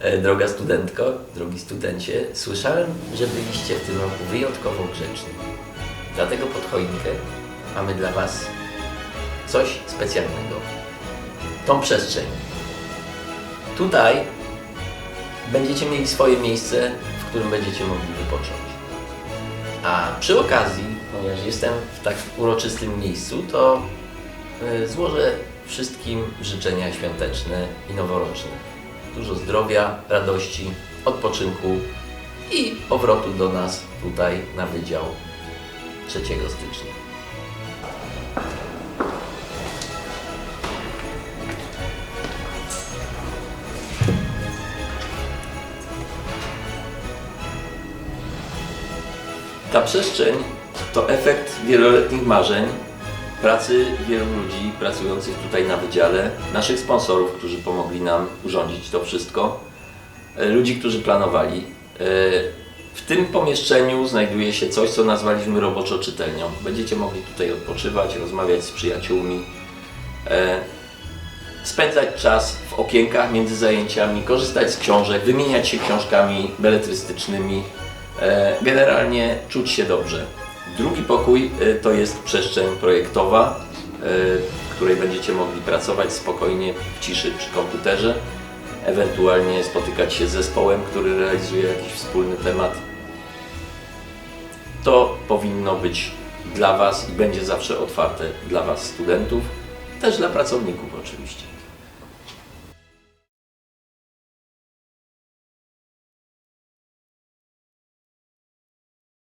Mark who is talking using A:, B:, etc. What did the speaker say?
A: E, Droga studentko, drogi studencie, słyszałem, że byliście w tym roku wyjątkowo grzeczni. Dlatego pod choinkę mamy dla Was coś specjalnego. Tą przestrzeń. Tutaj będziecie mieli swoje miejsce, w którym będziecie mogli wypocząć. A przy okazji, ponieważ jestem w tak uroczystym miejscu, to y, złożę wszystkim życzenia świąteczne i noworoczne. Dużo zdrowia, radości, odpoczynku i powrotu do nas tutaj na wydział 3 stycznia. Ta przestrzeń to efekt wieloletnich marzeń, pracy wielu ludzi pracujących tutaj na wydziale, naszych sponsorów, którzy pomogli nam urządzić to wszystko, e, ludzi, którzy planowali. E, W tym pomieszczeniu znajduje się coś, co nazwaliśmy roboczo czytelnią. Będziecie mogli tutaj odpoczywać, rozmawiać z przyjaciółmi, e, spędzać czas w okienkach między zajęciami, korzystać z książek, wymieniać się książkami beletrystycznymi, generalnie czuć się dobrze. Drugi pokój e, to jest przestrzeń projektowa, e, w której będziecie mogli pracować spokojnie w ciszy przy komputerze, ewentualnie spotykać się z zespołem, który realizuje jakiś wspólny temat. To powinno być dla Was i będzie zawsze otwarte dla Was studentów, też dla pracowników oczywiście.